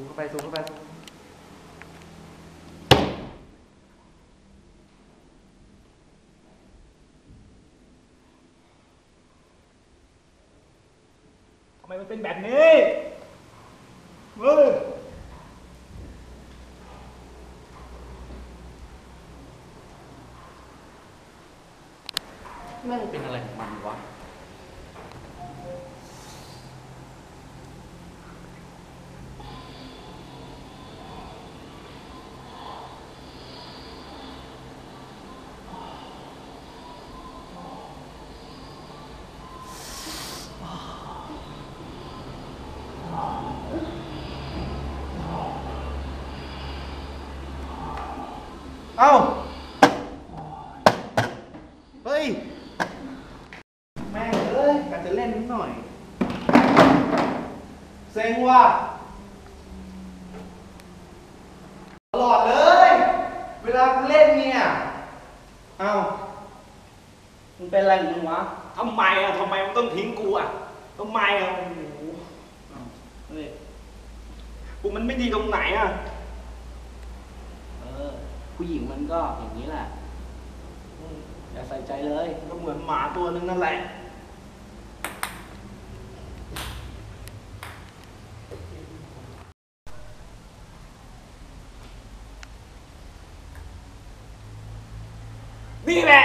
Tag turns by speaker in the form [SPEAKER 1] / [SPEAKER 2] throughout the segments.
[SPEAKER 1] ซูมเข้าไปซูมเข้าไป
[SPEAKER 2] ทำไมมันเป็นแบบนี้เฮ้ย
[SPEAKER 1] แม่งเป็นอะไรของมันวะ เอ้า เฮ้ย แม่งเอ้ยการจะเล่นนิดหน่อย เซ็งว่ะตลอดเลย เวลากูเล่นเนี่ย เอ้า มึงเป็นอะไรของมึงวะ
[SPEAKER 2] ทำไมอะทำไมมันต้องทิ้งกูอะทำไมอะโอ้โห
[SPEAKER 1] เอ้าเฮ้ย
[SPEAKER 2] กูมันไม่ดีตรงไหนอะ
[SPEAKER 1] ผู้หญิงมันก็อย่างนี้แหละอย่าใส่ใจเลย
[SPEAKER 2] ก็เหมือนหมาตัวนึงนั่นแหละ นี่แหละ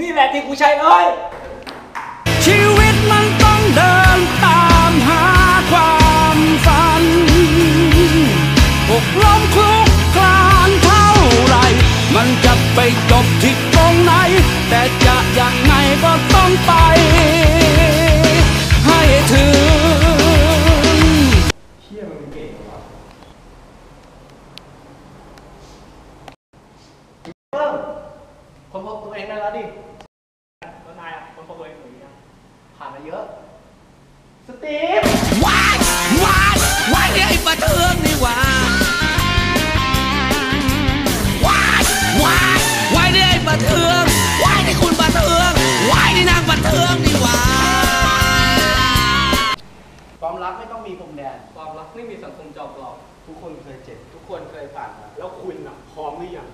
[SPEAKER 2] นี่แหละที่กูใช้เอ้
[SPEAKER 3] ย
[SPEAKER 1] แล้วดิ
[SPEAKER 2] แล้วนายอะคนพบตัวเองหรือยัง
[SPEAKER 1] ผ่านมาเยอะ สตีฟ
[SPEAKER 3] วายวายวายเนี่ยไอ้ประเทืองนี่หว่าวายวายวายเนี่ยไอ้ประเทืองวายนี่คุณประเทืองวายนี่นางประเทืองนี่หว่า
[SPEAKER 1] ความรักไม่ต้องมีพรมแดน
[SPEAKER 2] ความรักไม่มีสังคมจอมปลอม
[SPEAKER 1] ทุกคนเคยเจ็บ ทุกคนเคยผ่านมา
[SPEAKER 2] แล้วคุณอะพร้อมหรือยัง